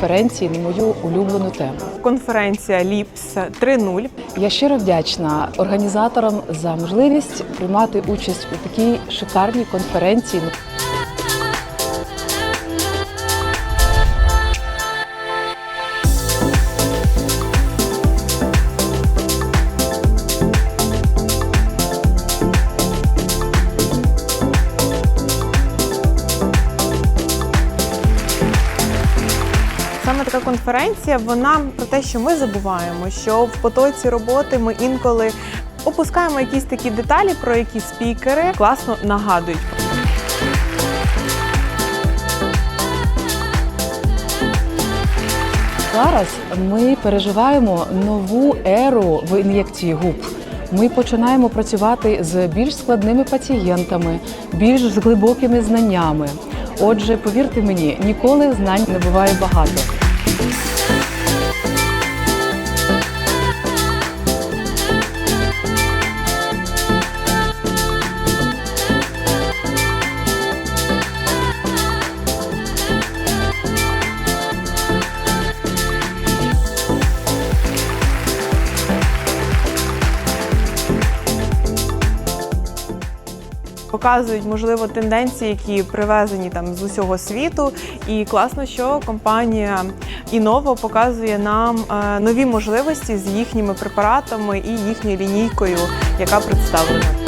конференції на мою улюблену тему. Конференція Ліпс 3.0. Я щиро вдячна організаторам за можливість приймати участь у такій шикарній конференції. Саме така конференція, вона про те, що ми забуваємо, що в потоці роботи ми інколи опускаємо якісь такі деталі, про які спікери класно нагадують. Зараз ми переживаємо нову еру в ін'єкції губ. Ми починаємо працювати з більш складними пацієнтами, більш з глибокими знаннями. Отже, повірте мені, ніколи знань не буває багато. Показують, можливо, тенденції, які привезені там з усього світу. І класно, що компанія Іново показує нам е, нові можливості з їхніми препаратами і їхньою лінійкою, яка представлена.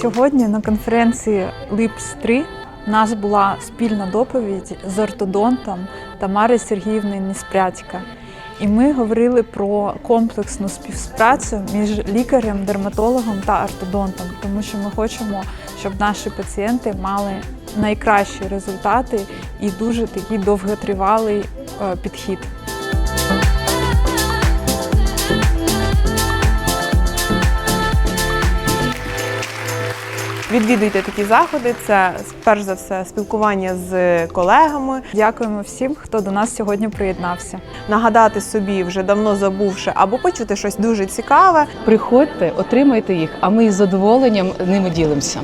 Сьогодні на конференції ЛИПС 3 у нас була спільна доповідь з ортодонтом Тамари Сергіївни Неспрятька. І ми говорили про комплексну співпрацю між лікарем, дерматологом та ортодонтом, тому що ми хочемо, щоб наші пацієнти мали найкращі результати і дуже такий довготривалий е, підхід. Відвідуйте такі заходи. Це перш за все спілкування з колегами, Дякуємо всім, хто до нас сьогодні приєднався. нагадати собі вже давно забувши або почути щось дуже цікаве. Приходьте, отримайте їх, а ми із задоволенням ними ділимося.